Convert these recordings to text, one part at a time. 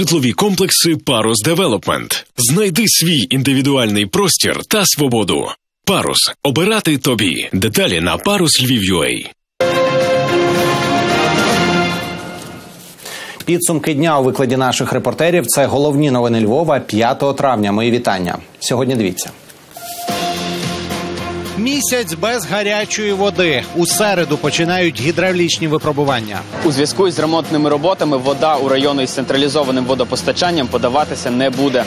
житлові комплекси Парус Девелопмент. Знайди свій індивідуальний простір та свободу. Парус обирати тобі. Деталі на парус Львів.UA. Підсумки дня у викладі наших репортерів. Це головні новини Львова 5 травня. Мої вітання. Сьогодні дивіться. Місяць без гарячої води. У середу починають гідравлічні випробування. У зв'язку із ремонтними роботами вода у району із централізованим водопостачанням подаватися не буде.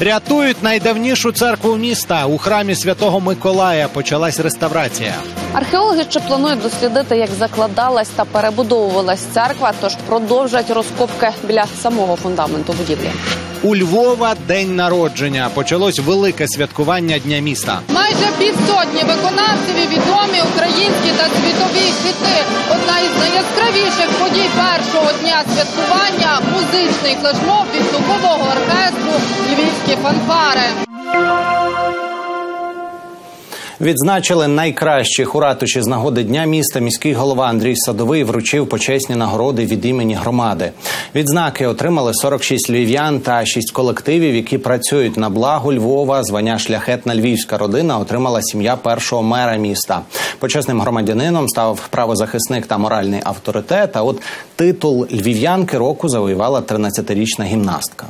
Рятують найдавнішу церкву міста. У храмі святого Миколая почалась реставрація. Археологи ще планують дослідити, як закладалась та перебудовувалась церква, тож продовжать розкопки біля самого фундаменту будівлі. У Львова день народження. Почалось велике святкування дня міста. Майже півсотні виконавців і відомі українські та світові хіти. Одна із найяскравіших подій першого дня святкування музичний флешмоб від духового оркестру Львівські фанфари. Відзначили найкращих у ратуші з нагоди дня міста. Міський голова Андрій Садовий вручив почесні нагороди від імені громади. Відзнаки отримали 46 львів'ян та 6 колективів, які працюють на благо Львова. Звання шляхетна львівська родина отримала сім'я першого мера міста. Почесним громадянином став правозахисник та моральний авторитет. А от титул львів'янки року завоювала 13-річна гімнастка.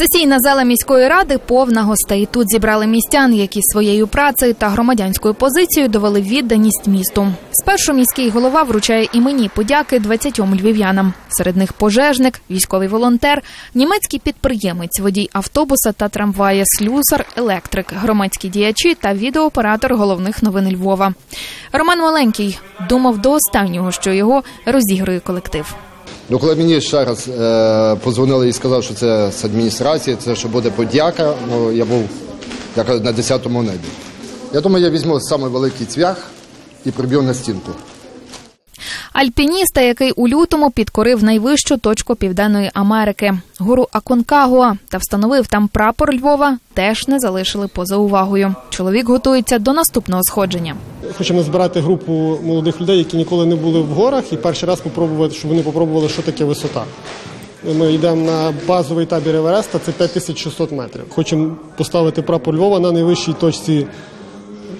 Сесійна зала міської ради повна гостей. Тут зібрали містян, які своєю працею та громадянською позицією довели відданість місту. Спершу міський голова вручає імені подяки 20 львів'янам. Серед них пожежник, військовий волонтер, німецький підприємець, водій автобуса та трамвая, слюсар, електрик, громадські діячі та відеооператор головних новин Львова. Роман Маленький думав до останнього, що його розігрує колектив. Ну, коли мені ще раз е, позвонили і сказали, що це з адміністрації, це що буде подяка, ну я був як на 10-му небі. Я думаю, я візьму самий великий цвях і приб'ю на стінку. Альпініста, який у лютому підкорив найвищу точку Південної Америки, гору Аконкагуа, та встановив там прапор Львова, теж не залишили поза увагою. Чоловік готується до наступного сходження. Хочемо збирати групу молодих людей, які ніколи не були в горах, і перший раз попробувати, щоб вони попробували, що таке висота. Ми йдемо на базовий табір Евереста, це 5600 метрів. Хочемо поставити прапор Львова на найвищій точці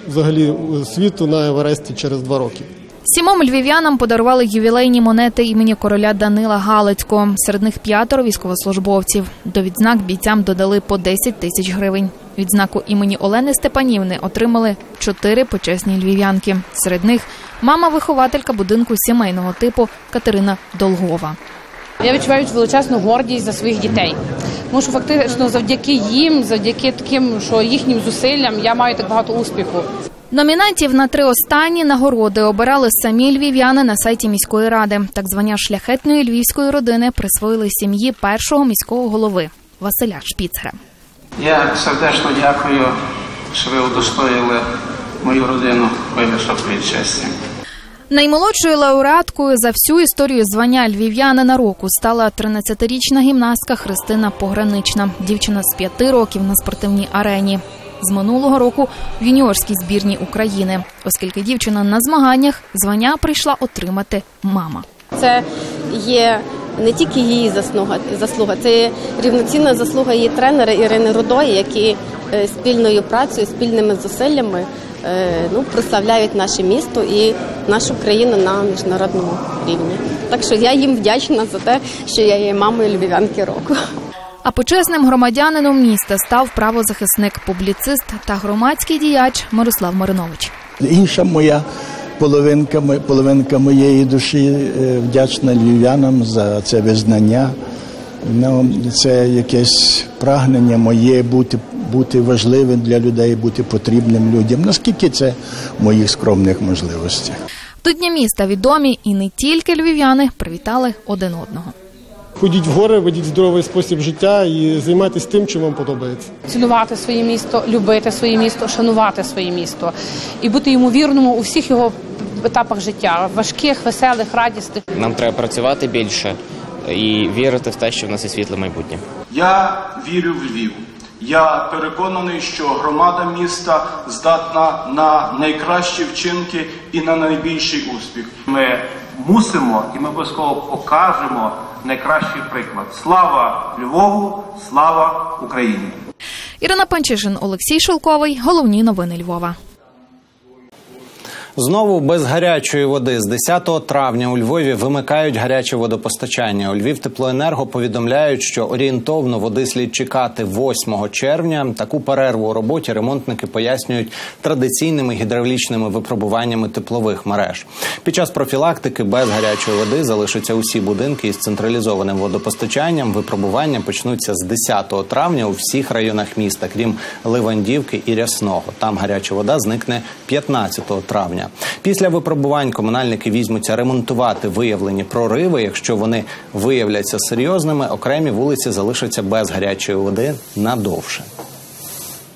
взагалі світу на Евересті через два роки. Сімом львів'янам подарували ювілейні монети імені короля Данила Галицького. Серед них п'ятеро військовослужбовців. До відзнак бійцям додали по 10 тисяч гривень. Відзнаку імені Олени Степанівни отримали чотири почесні львів'янки. Серед них мама-вихователька будинку сімейного типу Катерина Долгова. Я відчуваю величезну гордість за своїх дітей. Тому що фактично завдяки їм, завдяки таким, що їхнім зусиллям я маю так багато успіху. Номінантів на три останні нагороди обирали самі львів'яни на сайті міської ради. Так звання шляхетної львівської родини присвоїли сім'ї першого міського голови Василя Шпіцера. Я сердечно дякую, що ви удостоїли мою родину високої честі. Наймолодшою лауреаткою за всю історію звання львів'янина року стала 13-річна гімнастка Христина Погранична. Дівчина з п'яти років на спортивній арені. З минулого року в юніорській збірній України, оскільки дівчина на змаганнях звання прийшла отримати мама. Це є не тільки її заслуга, заслуга, це рівноцінна заслуга її тренера Ірини Рудої, які е, спільною працею, спільними зусиллями е, ну, прославляють наше місто і нашу країну на міжнародному рівні. Так що я їм вдячна за те, що я є мамою львів'янки року. А почесним громадянином міста став правозахисник, публіцист та громадський діяч Мирослав Маринович. Інша моя половинка, половинка моєї душі е, вдячна львів'янам за це визнання. Ну, це якесь прагнення моє бути бути важливим для людей, бути потрібним людям. Наскільки це в моїх скромних можливостях? До Дня міста відомі і не тільки львів'яни привітали один одного. Ходіть в гори, ведіть здоровий спосіб життя і займайтесь тим, чим вам подобається. Цінувати своє місто, любити своє місто, шанувати своє місто і бути йому вірному у всіх його етапах життя важких, веселих, радісних. Нам треба працювати більше і вірити в те, що в нас є світле майбутнє. Я вірю в Львів. Я переконаний, що громада міста здатна на найкращі вчинки і на найбільший успіх. Ми мусимо і ми обов'язково покажемо найкращий приклад. Слава Львову, слава Україні! Ірина Панчишин, Олексій Шелковий. Головні новини Львова. Знову без гарячої води з 10 травня у Львові вимикають гаряче водопостачання. У Львів теплоенерго повідомляють, що орієнтовно води слід чекати 8 червня. Таку перерву у роботі ремонтники пояснюють традиційними гідравлічними випробуваннями теплових мереж. Під час профілактики без гарячої води залишаться усі будинки із централізованим водопостачанням. Випробування почнуться з 10 травня у всіх районах міста, крім Ливандівки і Рясного. Там гаряча вода зникне 15 травня. Після випробувань комунальники візьмуться ремонтувати виявлені прориви. Якщо вони виявляться серйозними, окремі вулиці залишаться без гарячої води надовше.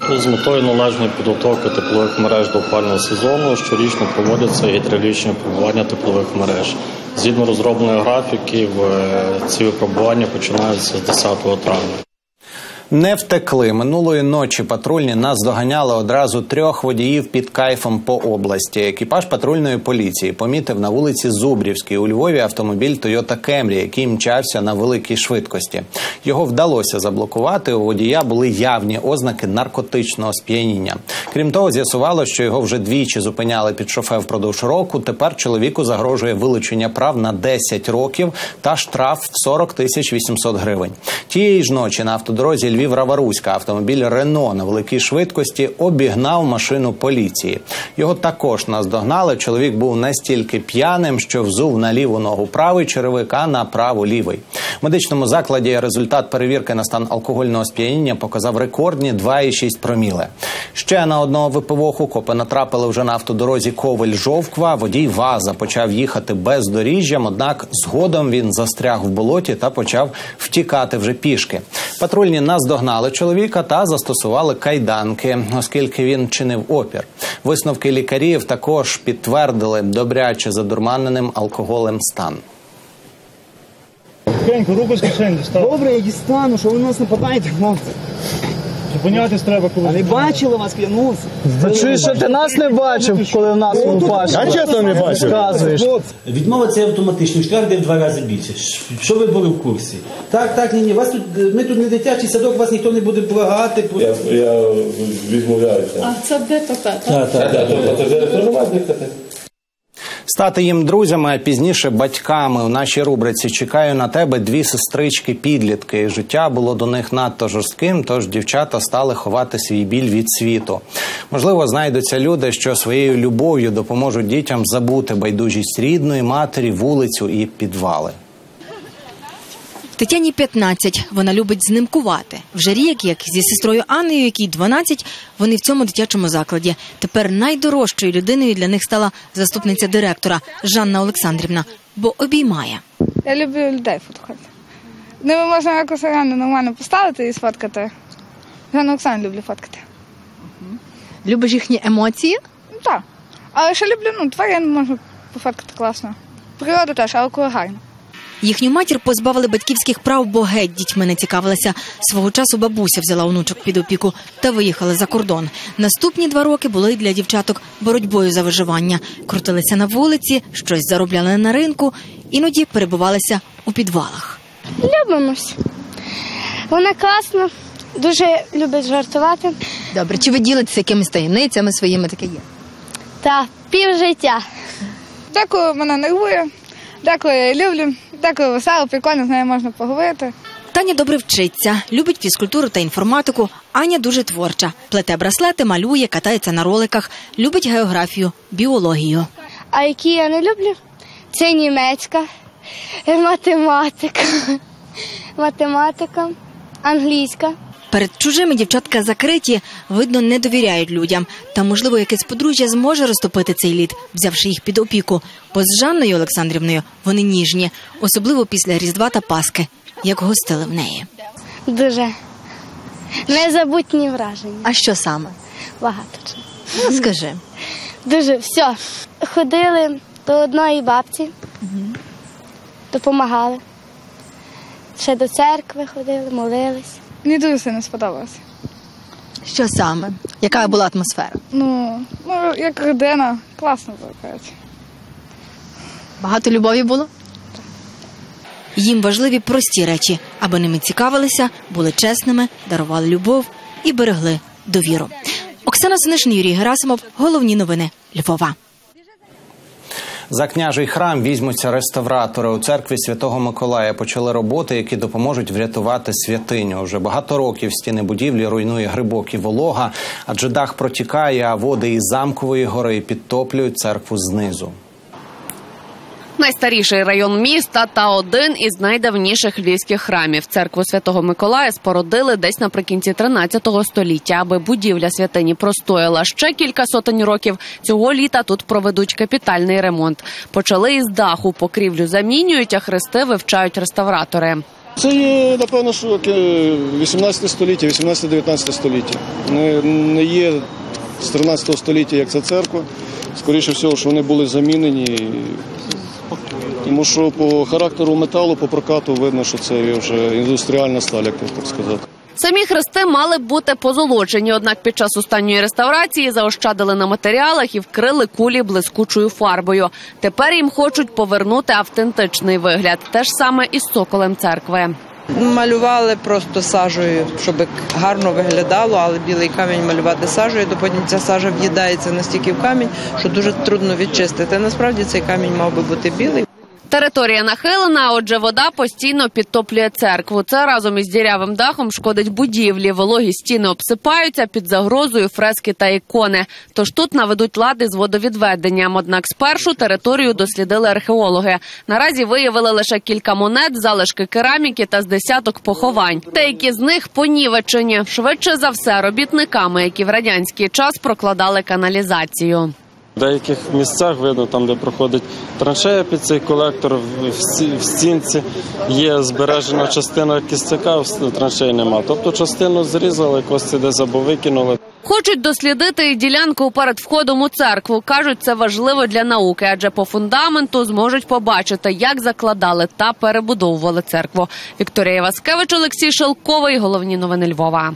З метою належної підготовки теплових мереж до опального сезону щорічно проводяться гідравлічні випробування теплових мереж. Згідно розроблених графіків, е, ці випробування починаються з 10 травня. Не втекли минулої ночі. Патрульні нас доганяли одразу трьох водіїв під кайфом по області. Екіпаж патрульної поліції помітив на вулиці Зубрівській у Львові автомобіль Toyota Camry, який мчався на великій швидкості. Його вдалося заблокувати. У водія були явні ознаки наркотичного сп'яніння. Крім того, з'ясувало, що його вже двічі зупиняли під шофе впродовж року. Тепер чоловіку загрожує вилучення прав на 10 років та штраф в 40 тисяч 800 гривень. Тієї ж ночі на автодорозі Львів Раваруська автомобіль Рено на великій швидкості обігнав машину поліції. Його також наздогнали. Чоловік був настільки п'яним, що взув на ліву ногу правий черевик, а на праву лівий. В медичному закладі результат перевірки на стан алкогольного сп'яніння показав рекордні 2,6 проміле. Ще на одного випивоху копи натрапили вже на автодорозі Ковель Жовква. Водій Ваза почав їхати бездоріжжям, однак згодом він застряг в болоті та почав втікати вже пішки. Патрульні наздогнали чоловіка та застосували кайданки, оскільки він чинив опір. Висновки лікарів також підтвердили добряче задурманеним алкоголем стан. Тихенько, руку з кишені дістав. Добре, я дістану, що ви нас нападаєте, хлопці. Зупинятись треба, коли. А не бачили вас, клянусь. Та чуєш, що ти нас не бачив, коли в нас лупаш? Я чесно не бачив. Розказуєш. Відмова це автоматично, штраф де в два рази більше. Що ви були в курсі? Так, так, ні, ні. Вас тут ми тут не дитячий садок, вас ніхто не буде благати. Я, я відмовляюся. А це ДТП, так? Так, так, так. Це вже проживати Стати їм друзями, а пізніше батьками у нашій рубриці чекаю на тебе дві сестрички підлітки. Життя було до них надто жорстким, тож дівчата стали ховати свій біль від світу. Можливо, знайдуться люди, що своєю любов'ю допоможуть дітям забути байдужість рідної матері, вулицю і підвали. Тетяні 15. Вона любить знимкувати. Вже рік, як зі сестрою Анною, якій 12, вони в цьому дитячому закладі. Тепер найдорожчою людиною для них стала заступниця директора Жанна Олександрівна, бо обіймає. Я люблю людей фоткати. Ними можна якось реально нормально поставити і сфоткати. Я на люблю фоткати. Любиш їхні емоції? Ну, Так. Але ще люблю, ну, тварин можна пофоткати класно. Природа теж, але коли гарно. Їхню матір позбавили батьківських прав, бо геть дітьми не цікавилася. Свого часу бабуся взяла онучок під опіку та виїхали за кордон. Наступні два роки були для дівчаток боротьбою за виживання. Крутилися на вулиці, щось заробляли на ринку, іноді перебувалися у підвалах. Любимось. Вона класна, дуже любить жартувати. Добре, чи ви ділитеся якимись таємницями своїми таке є? Та пів життя. Деколи мене нервує, деколи я люблю, деколи весело, прикольно, з нею можна поговорити. Таня добре вчиться, любить фізкультуру та інформатику. Аня дуже творча. Плете браслети, малює, катається на роликах, любить географію, біологію. А які я не люблю, це німецька, математика, математика, англійська. Перед чужими дівчатка закриті, видно, не довіряють людям. Та, можливо, якесь подружжя зможе розтопити цей лід, взявши їх під опіку. Бо з Жанною Олександрівною вони ніжні, особливо після Різдва та Паски, як гостили в неї. Дуже незабутні враження. А що саме? Багато чого. Ну, скажи. Дуже все. Ходили до одної бабці, допомагали. Ще до церкви ходили, молились. Мені дуже сильно сподобалося. Що саме? Яка була атмосфера? Ну, ну як родина, класно було. Багато любові було? Їм важливі прості речі, аби ними цікавилися, були чесними, дарували любов і берегли довіру. Оксана Синишин, Юрій Герасимов. Головні новини Львова. За княжий храм візьмуться реставратори. У церкві Святого Миколая почали роботи, які допоможуть врятувати святиню. Вже багато років стіни будівлі руйнує грибок і волога, адже дах протікає, а води із замкової гори підтоплюють церкву знизу. Найстаріший район міста та один із найдавніших львівських храмів. Церкву Святого Миколая спородили десь наприкінці 13 століття. Аби будівля святині простояла ще кілька сотень років. Цього літа тут проведуть капітальний ремонт. Почали із даху, покрівлю замінюють, а хрести вивчають реставратори. Це є, напевно, що е, 18 століття, 18-19 століття. Не, не є з 13 століття, як ця церква. Скоріше всього, що вони були замінені. Тому що по характеру металу, по прокату видно, що це вже індустріальна сталь, як так сказати. Самі хрести мали б бути позолочені, однак під час останньої реставрації заощадили на матеріалах і вкрили кулі блискучою фарбою. Тепер їм хочуть повернути автентичний вигляд. Те ж саме із соколем церкви. Малювали просто сажею, щоб гарно виглядало, але білий камінь малювати сажею, то потім ця сажа в'їдається настільки в камінь, що дуже трудно відчистити. Насправді цей камінь мав би бути білий. Територія нахилена, отже, вода постійно підтоплює церкву. Це разом із дірявим дахом шкодить будівлі. Вологі стіни обсипаються під загрозою фрески та ікони. Тож тут наведуть лади з водовідведенням. Однак спершу територію дослідили археологи. Наразі виявили лише кілька монет, залишки кераміки та з десяток поховань. Деякі з них понівечені. Швидше за все, робітниками, які в радянський час прокладали каналізацію. В деяких місцях видно, там де проходить траншея під цей колектор, в стінці є збережена частина кістяка, в траншеї нема. Тобто частину зрізали, кості десь або викинули. Хочуть дослідити ділянку перед входом у церкву. кажуть, це важливо для науки, адже по фундаменту зможуть побачити, як закладали та перебудовували церкву. Вікторія Васкевич, Олексій Шелковий. Головні новини Львова.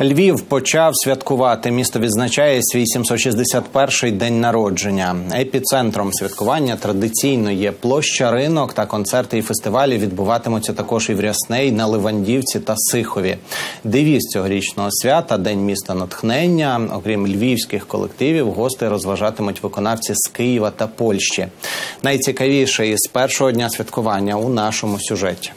Львів почав святкувати. Місто відзначає свій 761-й день народження. Епіцентром святкування традиційно є площа ринок та концерти і фестивалі відбуватимуться також і в Рясней, на Ливандівці та Сихові. Девіз цьогорічного свята День міста натхнення. Окрім львівських колективів, гостей розважатимуть виконавці з Києва та Польщі. Найцікавіше із першого дня святкування у нашому сюжеті.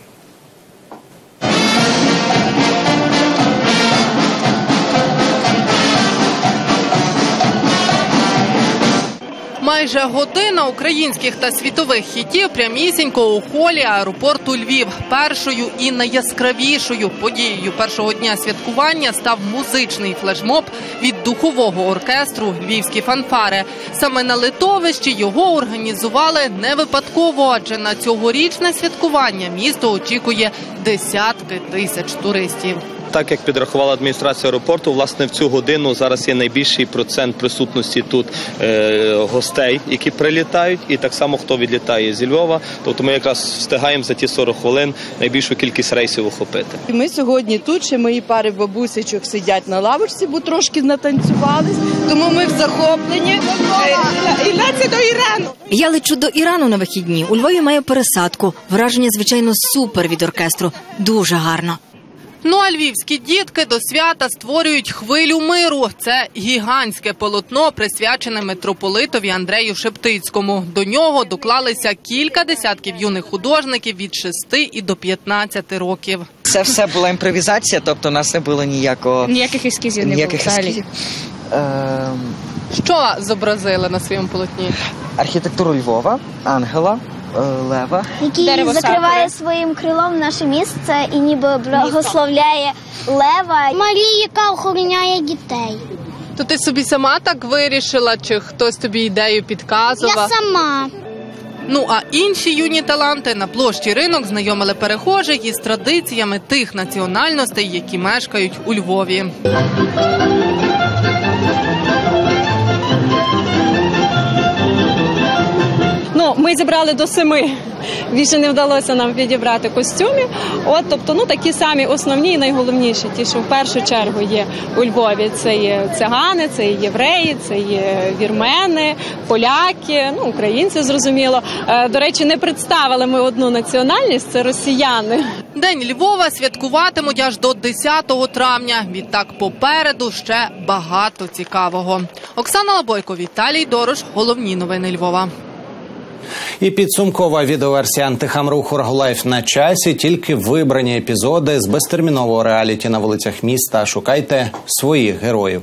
Майже година українських та світових хітів прямісінько у холі аеропорту Львів. Першою і найяскравішою подією першого дня святкування став музичний флешмоб від духового оркестру Львівські фанфари. Саме на литовищі його організували не випадково, адже на цьогорічне святкування місто очікує десятки тисяч туристів. Так як підрахувала адміністрація аеропорту, власне в цю годину зараз є найбільший процент присутності тут е, гостей, які прилітають, і так само хто відлітає зі Львова. Тобто ми якраз встигаємо за ті 40 хвилин найбільшу кількість рейсів охопити. Ми сьогодні тут ще мої пари бабусечок сидять на лавочці, бо трошки натанцювались. Тому ми в захопленні. І леться до Ірану. Я лечу до Ірану на вихідні. У Львові маю пересадку. Враження, звичайно, супер від оркестру. Дуже гарно. Ну а львівські дітки до свята створюють хвилю миру. Це гігантське полотно, присвячене митрополитові Андрею Шептицькому. До нього доклалися кілька десятків юних художників від 6 і до 15 років. Це все була імпровізація, тобто у нас не було ніякого Ніяких ескізів не ніяких було ескізів. Ем, Що зобразили на своєму полотні? архітектуру Львова, ангела, лева. який Дерево закриває своїм крилом наше місце і ніби благословляє лева. Марія, яка охороняє дітей. То ти собі сама так вирішила, чи хтось тобі ідею підказував? Я сама. Ну а інші юні таланти на площі ринок знайомили перехожих із традиціями тих національностей, які мешкають у Львові. Ми зібрали до семи. Більше не вдалося нам підібрати костюмів. От, тобто, ну такі самі основні і найголовніші, ті, що в першу чергу є у Львові. Це є цигани, це є євреї, це є вірмени, поляки, ну українці зрозуміло. Е, До речі, не представили ми одну національність це росіяни. День Львова святкуватимуть аж до 10 травня. Відтак попереду ще багато цікавого. Оксана Лабойко, Віталій Дорош. Головні новини Львова. І підсумкова відеоверсія антихамруху Рагулайф на часі. Тільки вибрані епізоди з безтермінового реаліті на вулицях міста. Шукайте своїх героїв.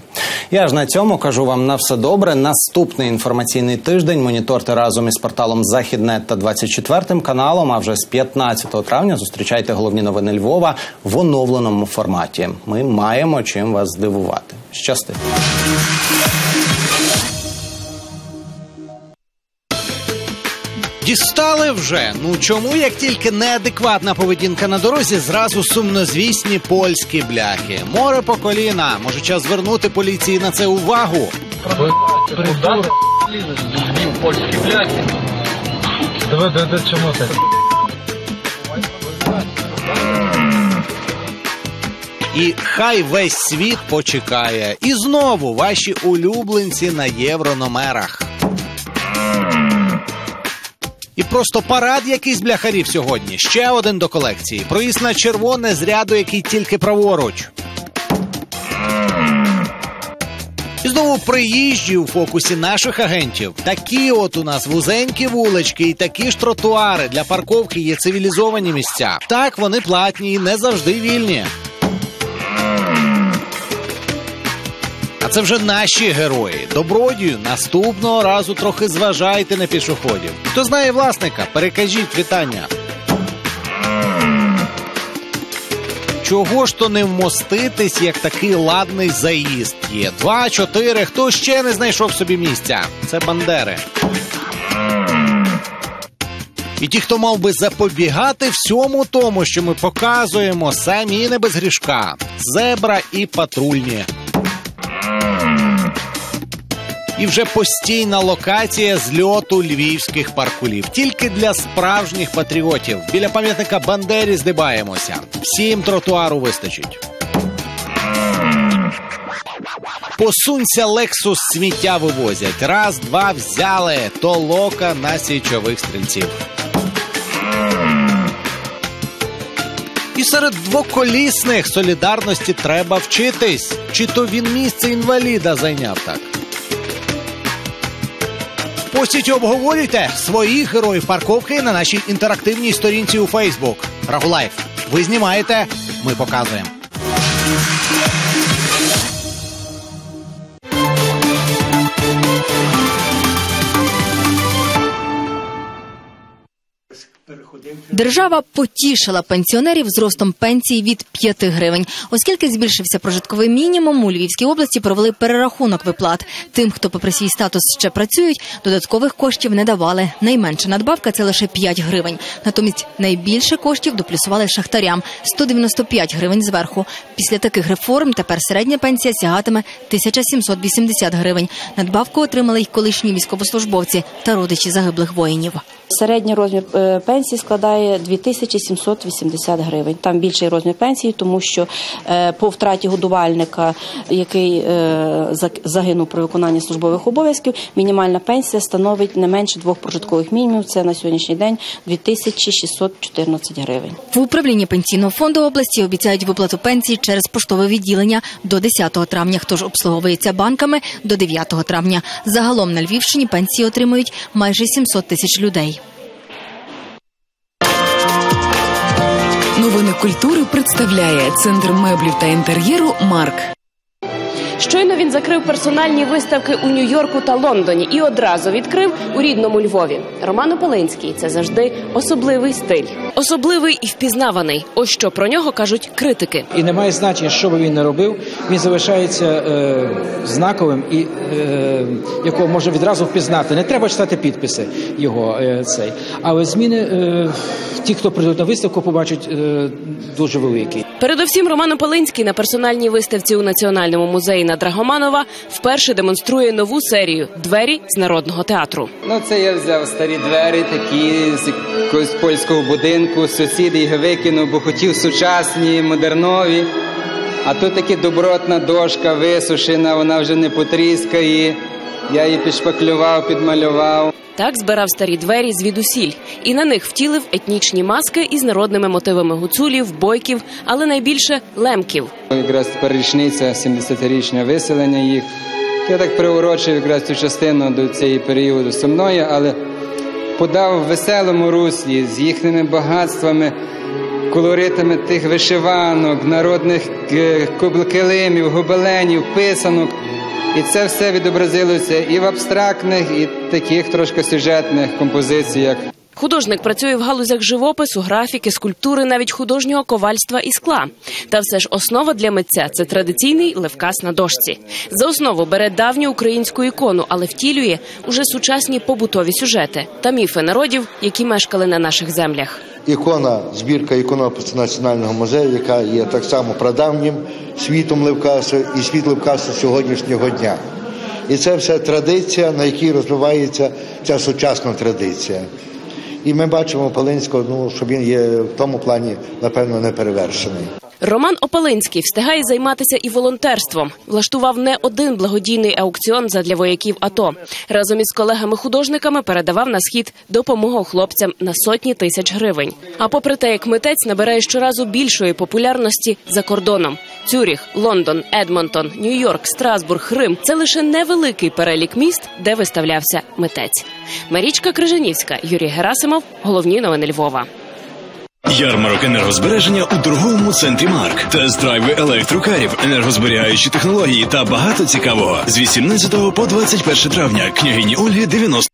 Я ж на цьому кажу вам на все добре. Наступний інформаційний тиждень моніторте разом із порталом Західнет та 24 каналом. А вже з 15 травня зустрічайте головні новини Львова в оновленому форматі. Ми маємо чим вас здивувати. Щасти. Дістали вже. Ну чому як тільки неадекватна поведінка на дорозі, зразу сумнозвісні польські бляхи. Море по коліна. Може час звернути поліції на це увагу. польські бляхи. Давай, давай, чому так? І хай весь світ почекає. І знову ваші улюбленці на єврономерах. І просто парад якийсь бляхарів сьогодні. Ще один до колекції. Проїзд на червоне з ряду, який тільки праворуч. І знову приїжджі у фокусі наших агентів. Такі от у нас вузенькі вулички і такі ж тротуари для парковки є цивілізовані місця. Так вони платні і не завжди вільні. Це вже наші герої. Добродію наступного разу трохи зважайте на пішоходів. Хто знає власника, перекажіть вітання. Чого ж то не вмоститись, як такий ладний заїзд є? Два, чотири, хто ще не знайшов собі місця? Це бандери. І ті, хто мав би запобігати всьому тому, що ми показуємо, самі не без грішка. Зебра і патрульні. І вже постійна локація зльоту львівських паркулів. Тільки для справжніх патріотів. Біля пам'ятника Бандері здибаємося. Всім тротуару вистачить. Посунься Лексус сміття вивозять. Раз, два взяли. Толока на січових стрільців. І серед двоколісних солідарності треба вчитись. Чи то він місце інваліда зайняв так. Постіть обговорюйте своїх героїв парковки на нашій інтерактивній сторінці у Фейсбук. Рагулайф. Ви знімаєте, ми показуємо. Держава потішила пенсіонерів зростом пенсії від 5 гривень. Оскільки збільшився прожитковий мінімум, у Львівській області провели перерахунок виплат. Тим, хто попри свій статус ще працюють, додаткових коштів не давали. Найменша надбавка це лише 5 гривень. Натомість найбільше коштів доплюсували шахтарям 195 гривень зверху. Після таких реформ тепер середня пенсія сягатиме 1780 гривень. Надбавку отримали й колишні військовослужбовці та родичі загиблих воїнів. Середній розмір е, пенсії складає 2780 гривень. Там більший розмір пенсії, тому що е, по втраті годувальника, який е, загинув при виконанні службових обов'язків, мінімальна пенсія становить не менше двох прожиткових мінімумів. Це на сьогоднішній день 2614 гривень. В управлінні пенсійного фонду області обіцяють виплату пенсії через поштове відділення до 10 травня. Хто ж обслуговується банками до 9 травня. Загалом на Львівщині пенсії отримують майже 700 тисяч людей. Культури представляє центр меблів та інтер'єру Марк. Щойно він закрив персональні виставки у Нью-Йорку та Лондоні і одразу відкрив у рідному Львові. Роман Ополинський це завжди особливий стиль. Особливий і впізнаваний. Ось що про нього кажуть критики. І немає значення, що би він не робив, він залишається е, знаковим і е, якого можна відразу впізнати. Не треба читати підписи його е, цей. Але зміни е, ті, хто прийдуть на виставку, побачать е, дуже великі. Передовсім Роман Ополинський на персональній виставці у Національному музеї Ірина Драгоманова вперше демонструє нову серію Двері з народного театру. Ну, це я взяв старі двері, такі з якогось польського будинку. Сусіди їх викинув, бо хотів сучасні, модернові. А тут таки добротна дошка висушена, вона вже не потріскає. Я її підшпаклював, підмалював. Так збирав старі двері звідусіль, і на них втілив етнічні маски із народними мотивами гуцулів, бойків, але найбільше лемків. Якраз тепер річниця 70-річне виселення їх. Я так приурочив якраз цю частину до цієї періоду сумної, але подав в веселому руслі з їхніми багатствами, колоритами тих вишиванок, народних е, килимів, гобеленів, писанок. І це все відобразилося і в абстрактних, і таких трошки сюжетних композиціях. Художник працює в галузях живопису, графіки, скульптури, навіть художнього ковальства і скла. Та все ж основа для митця це традиційний левкас на дошці. За основу бере давню українську ікону, але втілює уже сучасні побутові сюжети та міфи народів, які мешкали на наших землях. Ікона, збірка іконопису Національного музею, яка є так само прадавнім світом Левкасу і світ Левкасу сьогоднішнього дня. І це все традиція, на якій розвивається ця сучасна традиція. І ми бачимо Палинського, ну, що він є в тому плані, напевно, неперевершений. Роман Опалинський встигає займатися і волонтерством. Влаштував не один благодійний аукціон задля вояків АТО. Разом із колегами-художниками передавав на схід допомогу хлопцям на сотні тисяч гривень. А попри те, як митець набирає щоразу більшої популярності за кордоном: Цюріх, Лондон, Едмонтон, Нью-Йорк, Страсбург, Рим це лише невеликий перелік міст, де виставлявся митець. Марічка Крижанівська, Юрій Герасимов. Головні новини Львова. Ярмарок енергозбереження у торговому центрі Марк. Тест-драйви електрокарів, енергозберігаючі технології та багато цікавого з 18 по 21 травня. Княгині Ольги 90.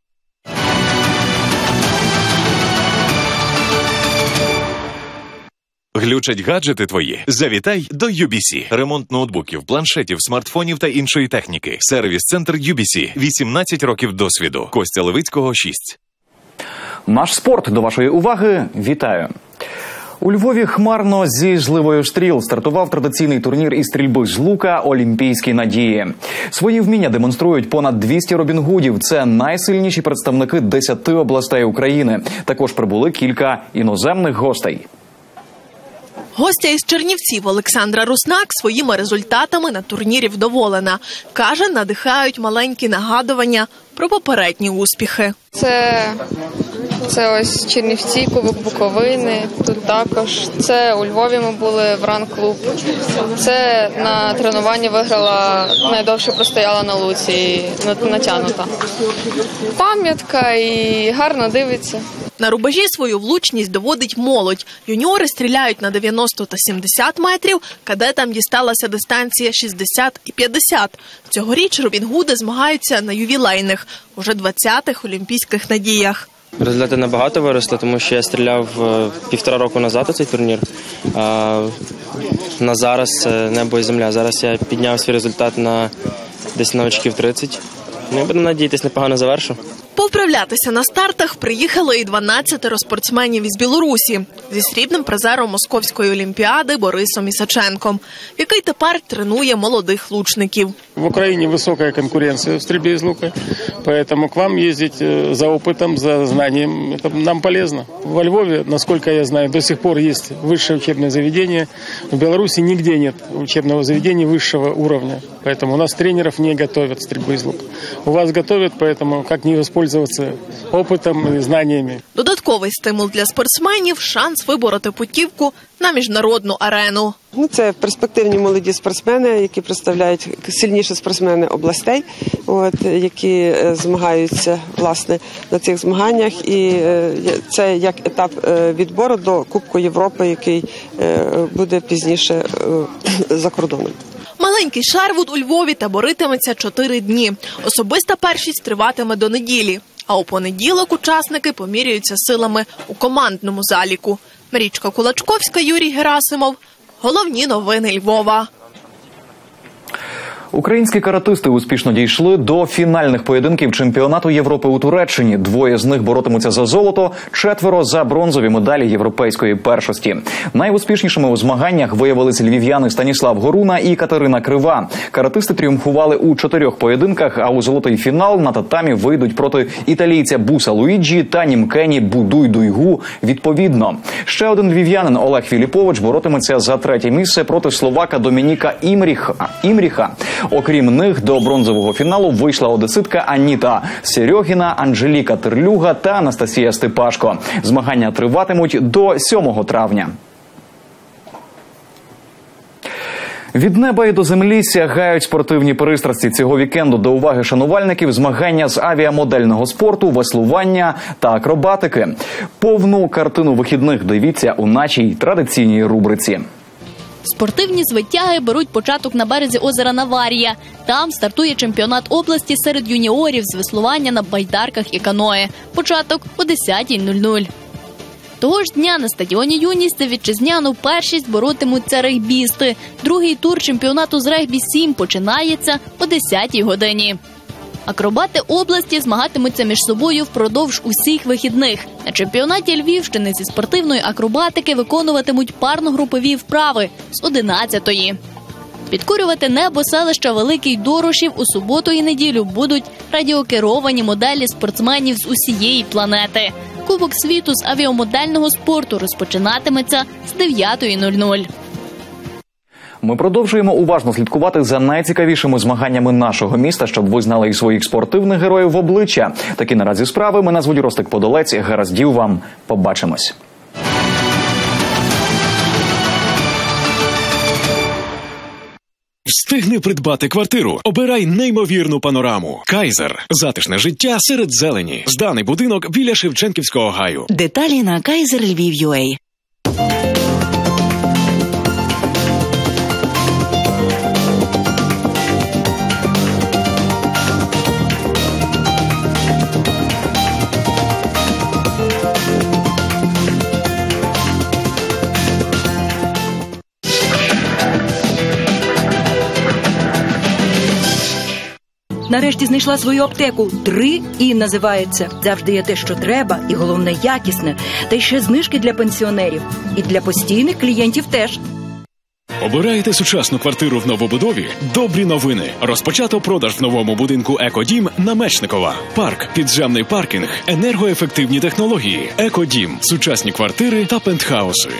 Глючать гаджети твої. Завітай до UBC. Ремонт ноутбуків, планшетів, смартфонів та іншої техніки. Сервіс-центр UBC. 18 років досвіду. Костя Левицького 6. Наш спорт до вашої уваги. Вітаю. У Львові хмарно зі жливою штріл стартував традиційний турнір із стрільби з лука Олімпійські надії. Свої вміння демонструють понад 200 робінгудів. Це найсильніші представники 10 областей України. Також прибули кілька іноземних гостей. Гостя із Чернівців Олександра Руснак своїми результатами на турнірі вдоволена. Каже, надихають маленькі нагадування про попередні успіхи. Це, це ось Чернівці, Кубок Буковини. Тут також це у Львові ми були в ранг-клуб. Це на тренуванні виграла найдовше простояла на луці на- натягнута. Пам'ятка і гарно дивиться. На рубежі свою влучність доводить молодь. Юніори стріляють на 90 та 70 метрів, кадетам дісталася дистанція 60 і 50. Цьогоріч Робінгуди змагаються на ювілейних, уже 20-х олімпійських надіях. Результати набагато виросли, тому що я стріляв е, півтора року назад у цей турнір. А на зараз небо і земля. Зараз я підняв свій результат на десь на очків 30. Ну, буду надіятись, непогано завершу. Повправлятися на стартах приїхало і 12 спортсменів із Білорусі зі срібним призером Московської олімпіади Борисом Ісаченком, який тепер тренує молодих лучників. В Украине высокая конкуренция в стрельбе из лука, поэтому к вам ездить э, за опытом, за знанием, это нам полезно. Во Львове, насколько я знаю, до сих пор есть высшее учебное заведение. В Беларуси нигде нет учебного заведения высшего уровня, поэтому у нас тренеров не готовят стрельбу из лука. У вас готовят, поэтому как не воспользоваться опытом и знаниями. Додатковий стимул для спортсменів шанс вибороти путівку на міжнародну арену. Ну, це перспективні молоді спортсмени, які представляють сильніші спортсмени областей, от, які е, змагаються власне на цих змаганнях. І е, це як етап е, відбору до Кубку Європи, який буде пізніше за кордоном. Маленький Шарвуд у Львові таборитиметься чотири дні. Особиста першість триватиме до неділі. А у понеділок учасники поміряються силами у командному заліку. Марічка Кулачковська, Юрій Герасимов. Головні новини Львова. Українські каратисти успішно дійшли до фінальних поєдинків чемпіонату Європи у Туреччині. Двоє з них боротимуться за золото, четверо за бронзові медалі європейської першості. Найуспішнішими у змаганнях виявилися львів'яни Станіслав Горуна і Катерина Крива. Каратисти тріумфували у чотирьох поєдинках. А у золотий фінал на татамі вийдуть проти італійця Буса Луїджі та німкені Будуй Дуйгу. Відповідно, ще один львів'янин Олег Філіпович боротиметься за третє місце проти словака Домініка Імріха. Імріха. Окрім них, до бронзового фіналу вийшла одеситка Аніта Серьогіна, Анжеліка Терлюга та Анастасія Степашко. Змагання триватимуть до 7 травня. Від неба і до землі сягають спортивні пристрасті цього вікенду до уваги шанувальників змагання з авіамодельного спорту, веслування та акробатики. Повну картину вихідних дивіться у нашій традиційній рубриці. Спортивні звитяги беруть початок на березі озера Наварія. Там стартує чемпіонат області серед юніорів з веслування на байдарках і каное. Початок о 10.00. Того ж дня на стадіоні Юність за вітчизняну першість боротимуться регбісти. Другий тур чемпіонату з регбі 7 починається о 10 годині. Акробати області змагатимуться між собою впродовж усіх вихідних. На чемпіонаті Львівщини зі спортивної акробатики виконуватимуть парно-групові вправи з 11-ї. Підкорювати небо селища Великий Дорошів у суботу і неділю будуть радіокеровані моделі спортсменів з усієї планети. Кубок світу з авіамодельного спорту розпочинатиметься з 9.00. Ми продовжуємо уважно слідкувати за найцікавішими змаганнями нашого міста, щоб ви знали і своїх спортивних героїв в обличчя. Такі наразі справи. Мене звуть Ростик Подолець. Гараздів вам. Побачимось. Встигни придбати квартиру. Обирай неймовірну панораму. Кайзер. Затишне життя серед зелені. Зданий будинок біля Шевченківського гаю. Деталі на Kaiser Нарешті знайшла свою аптеку. Три і називається. Завжди є те, що треба, і головне якісне. Та й ще знижки для пенсіонерів. І для постійних клієнтів теж. Обираєте сучасну квартиру в новобудові? Добрі новини. Розпочато продаж в новому будинку Екодім на Мечникова. Парк, підземний паркінг, енергоефективні технології. Екодім, сучасні квартири та пентхауси.